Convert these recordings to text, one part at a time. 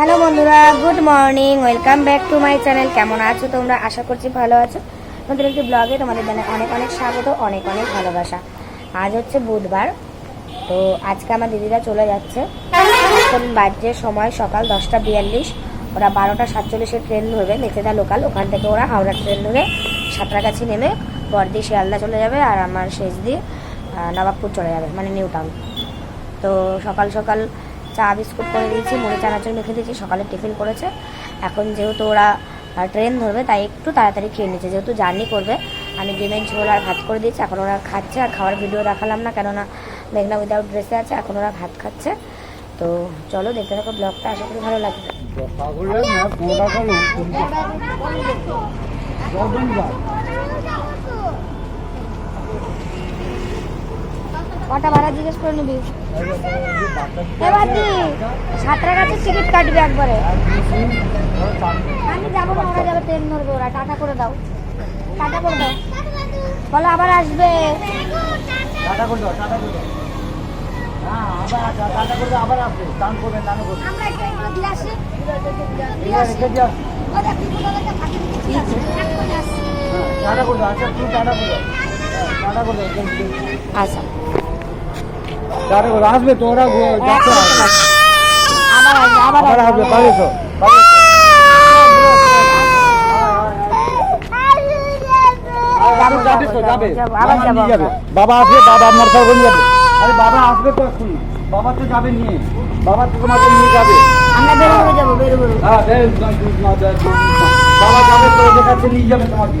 Hello বন্ধুরা, good morning, welcome back to my channel. কেমন আছো তোমরা? আশা করছি ভালো আছো। তোমাদের একটি ব্লগে তোমাদের জানাই অনেক অনেক স্বাগত, অনেক অনেক ভালোবাসা। আজ হচ্ছে বুধবার, তো আজকে আমার দিদিরা চলে যাচ্ছে। এখন বাজে সময় সকাল দশটা বিয়াল্লিশ, ওরা বারোটা সাতচল্লিশে ট্রেন ধরবে মেচেদা লোকাল, ওখান থেকে ওরা হাওড়া ট্রেন ধরে সাঁতরাগাছি নেমে বর্দি শিয়ালদা চলে যাবে আর আমার শেষ দিয়ে নবাবপুর চলে যাবে মানে নিউ টাউন। তো সকাল সকাল চা বিস্কুট করে দিয়েছি মুড়ি চানাচুর মেখে দিয়েছি সকালে টিফিন করেছে। এখন যেহেতু ওরা ট্রেন ধরবে তাই একটু তাড়াতাড়ি খেয়ে নিচ্ছে। যেহেতু জার্নি করবে আমি ডিমের ঝোল আর ভাত করে দিয়েছি এখন ওরা খাচ্ছে আর খাওয়ার ভিডিও দেখালাম না কেননা মেঘনা উইদাউট ড্রেসে আছে এখন ওরা ভাত খাচ্ছে। তো চলো দেখতে থাকো ব্লগটা আশা করি ভালো লাগবে। পাগলের না কোনটা করো রবিবার কটা ভাড়া জিজ্ঞেস করে নিবি? এবার দি সাতটা কাছে টিকিট কাটবে একবারে। আমি যাব না ওরা যাবে ট্রেন ধরবে ওরা। টাটা করে দাও। টাটা করে দাও। বলো আবার আসবে। টাটা করে দাও টাটা করে দাও। হ্যাঁ আবার আসবে, টাটা করে দাও আবার আসবে। টান করবে টান করবে আমরা একটু এগুলো দিয়ে আসি। ঠিক আছে রেখে দিয়ে আসবে। ওদের ত্রিপুরাটাকে ফাঁকি দিচ্ছি এক করে আসি। হ্যাঁ আচ্ছা। হ্যাঁ, দাও। আসবে তো ওরা। আবার আসবে আবার বাবা আসবে বাবা আপনার নিয়ে যাবে। আরে বাবা আসবে তো এক্ষুনি বাবা তো যাবে নিয়ে। বাবা তো তোমাকে নিয়ে যাবে। আমরা বেরো বেরো যাব। বেরো হ্যাঁ। বাবা যাবে তো ওদের কাছে নিয়ে যাবে তোমাকে।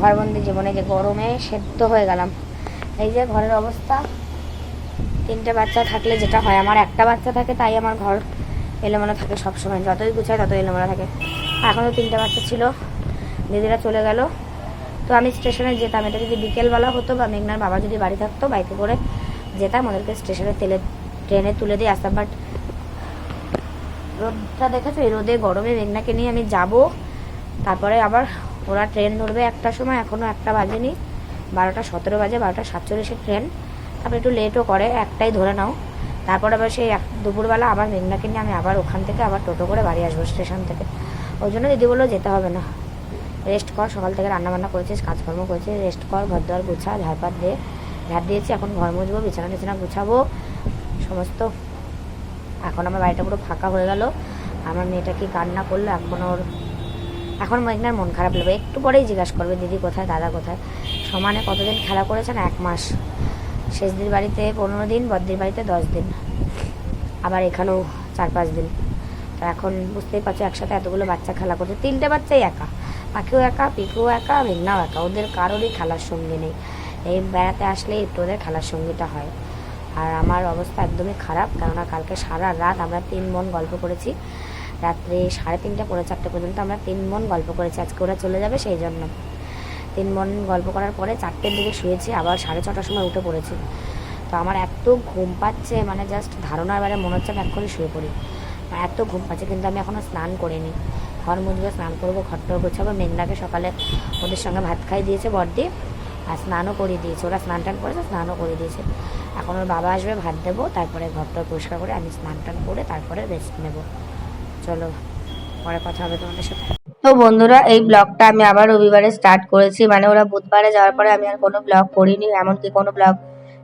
ঘরবন্দি জীবনে যে গরমে সেদ্ধ হয়ে গেলাম। এই যে ঘরের অবস্থা, তিনটে বাচ্চা থাকলে যেটা হয়, আমার একটা বাচ্চা থাকে, তাই আমার ঘর এলোমেলো থাকে সবসময়। যতই গুছায় ততই এলোমেলো থাকে। এখনও তিনটে বাচ্চা ছিল, দিদিরা চলে গেল। তো আমি স্টেশনে যেতাম। এটা যদি বিকেলবেলা হতো বা মেঘনার বাবা যদি বাড়ি থাকতো, বাইকে করে যেতাম। ওদেরকে স্টেশনে তেলে, ট্রেনে তুলে দিয়ে আসতাম। বাট রোদটা দেখেছ? এই রোদে গরমে মেঘনাকে নিয়ে আমি যাব। তারপরে আবার ওরা ট্রেন ধরবে একটা সময় এখনও একটা বাজেনি। বারোটা সতেরো বাজে, বারোটা সাতচল্লিশের ট্রেন। তারপরে একটু লেটও করে, একটাই ধরে নাও। তারপর আবার সেই এক- দুপুরবেলা আবার মেঘনাকে নিয়ে আমি আবার ওখান থেকে আবার টোটো করে বাড়ি আসব স্টেশন থেকে। ওই জন্য দিদি বলল যেতে হবে না। রেস্ট কর, সকাল থেকে রান্না বান্না করেছিস, কাজকর্ম করেছিস রেস্ট কর ঘর দোয়ার গুছা ঝাড়পাত দিয়ে ঝাড় দিয়েছি, এখন ঘর মুছবো, বিছানা টিছানা গুছাবো। সমস্ত। এখন আমার বাড়িটা পুরো ফাঁকা হয়ে গেল। আমার মেয়েটা কি কান্না করল? এখন ওর এখন মেঘনার মন খারাপ লাগবে। একটু পরেই জিজ্ঞাসা করবে, দিদি কোথায়? দাদা কোথায়? সমানে কতদিন খেলা করেছেন এক মাস। শেষদির বাড়িতে পনেরো দিন, বদ্দির বাড়িতে দশ দিন। আবার এখানেও চার পাঁচ দিন। তো এখন বুঝতেই পারছ, একসাথে এতগুলো বাচ্চা খেলা করছে। তিনটে বাচ্চাই একা। পাখিও একা, পিকুও একা মেঘনাও একা। ওদের কারোরই খেলার সঙ্গী নেই। এই বেড়াতে আসলেই একটু ওদের খেলার সঙ্গীটা হয়। আর আমার অবস্থা একদমই খারাপ। কেননা কালকে সারা রাত আমরা তিন মন গল্প করেছি। রাত্রে সাড়ে তিনটে, পৌনে চারটে পর্যন্ত আমরা তিন মন গল্প করেছি। আজকে ওরা চলে যাবে সেই জন্য। তিন মন গল্প করার পরে চারটের দিকে শুয়েছি, আবার সাড়ে ছটার সময় উঠে পড়েছি। তো আমার এত ঘুম পাচ্ছে মানে জাস্ট ধারণার বেড়ে মনে হচ্ছে আমি এক্ষুনি শুয়ে পড়ি। এত ঘুম পাচ্ছে, কিন্তু আমি এখনও স্নান করিনি। ঘর মুছবো, স্নান করব ঘরটা গোছাবো মেঘনাকে সকালে ওদের সঙ্গে ভাত খাই দিয়েছে বড়দি, আর স্নানও করিয়ে দিয়েছে। ওরা স্নান টান করেছে, স্নানও করে দিয়েছে। এখন ওর বাবা আসবে, ভাত দেবো, তারপরে ঘরটা পরিষ্কার করে আমি স্নান টান করে তারপরে রেস্ট নেব। চলো, পরে কথা হবে তোমাদের সাথে। তো বন্ধুরা, এই ব্লগটা আমি আবার রবিবারে স্টার্ট করেছি। মানে ওরা বুধবারে যাওয়ার পরে আমি আর কোনো ব্লগ করিনি, এমনকি কোনো ব্লগ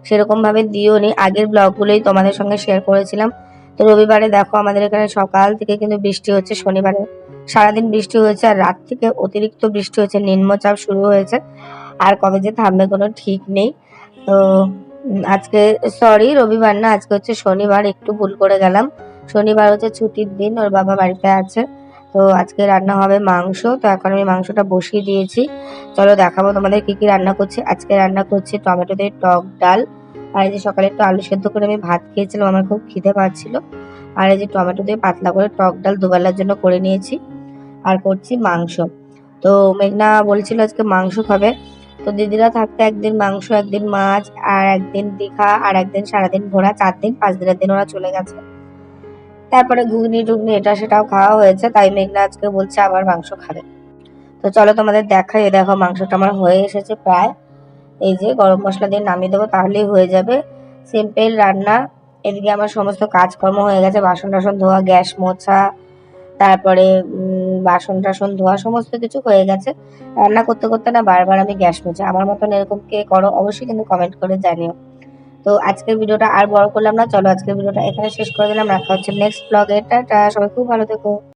সেরকম ভাবে দিও নি আগের ব্লগগুলোই তোমাদের সঙ্গে শেয়ার করেছিলাম। তো রবিবারে দেখো, আমাদের এখানে সকাল থেকে কিন্তু বৃষ্টি হচ্ছে, শনিবারে সারাদিন বৃষ্টি হয়েছে, আর রাত থেকে অতিরিক্ত বৃষ্টি হয়েছে, নিম্নচাপ শুরু হয়েছে। আর কবে যে থামবে কোনো ঠিক নেই। তো আজকে সরি রবিবার না, আজকে হচ্ছে শনিবার, একটু ভুল করে গেলাম। শনিবার হচ্ছে ছুটির দিন, ওর বাবা বাড়িতে আছে। তো আজকে রান্না হবে মাংস, তো এখন আমি মাংসটা বসিয়ে দিয়েছি। চলো দেখাবো তোমাদের কি কি রান্না করছি। আজকে রান্না করছি টমেটো দিয়ে টক ডাল। আর এই যে সকালে একটু আলু সেদ্ধ করে আমি ভাত খেয়েছিলাম, আমার খুব খিদে পাচ্ছিল। আর এই যে টমেটো দিয়ে পাতলা করে টক ডাল দুবেলার জন্য করে নিয়েছি। আর করছি মাংস। তো মেঘনা বলছিল আজকে মাংস খাবে। তো দিদিরা থাকতে একদিন মাংস, একদিন মাছ, আর একদিন দীঘা, আর একদিন সারাদিন ঘোরা, চার দিন, পাঁচ দিনের দিন ওরা চলে গেছে। তারপরে ঘুগনি টুগনি এটা সেটাও খাওয়া হয়েছে, তাই মেঘনা আজকে বলছে আবার মাংস খাবে। তো চলো তোমাদের দেখাই দেখো মাংসটা আমার হয়ে এসেছে প্রায়। এই যে গরম মশলা দিয়ে নামিয়ে দেবো, তাহলেই হয়ে যাবে। সিম্পল রান্না, এদিকে আমার সমস্ত কাজকর্ম হয়ে গেছে, বাসন টাসন ধোয়া, গ্যাস মোছা, তারপরে বাসন টাসন ধোয়া, সমস্ত কিছু হয়ে গেছে। রান্না করতে করতে না বারবার আমি গ্যাস মুছি। আমার মতন এরকম কে করো, অবশ্যই কিন্তু কমেন্ট করে জানিও। তো আজকের ভিডিওটা আর বড় করলাম না। চলো আজকের ভিডিওটা এখানে শেষ করে দিলাম। রাখা হচ্ছে নেক্সট ব্লগে। টাটা, সবাই খুব ভালো থেকো।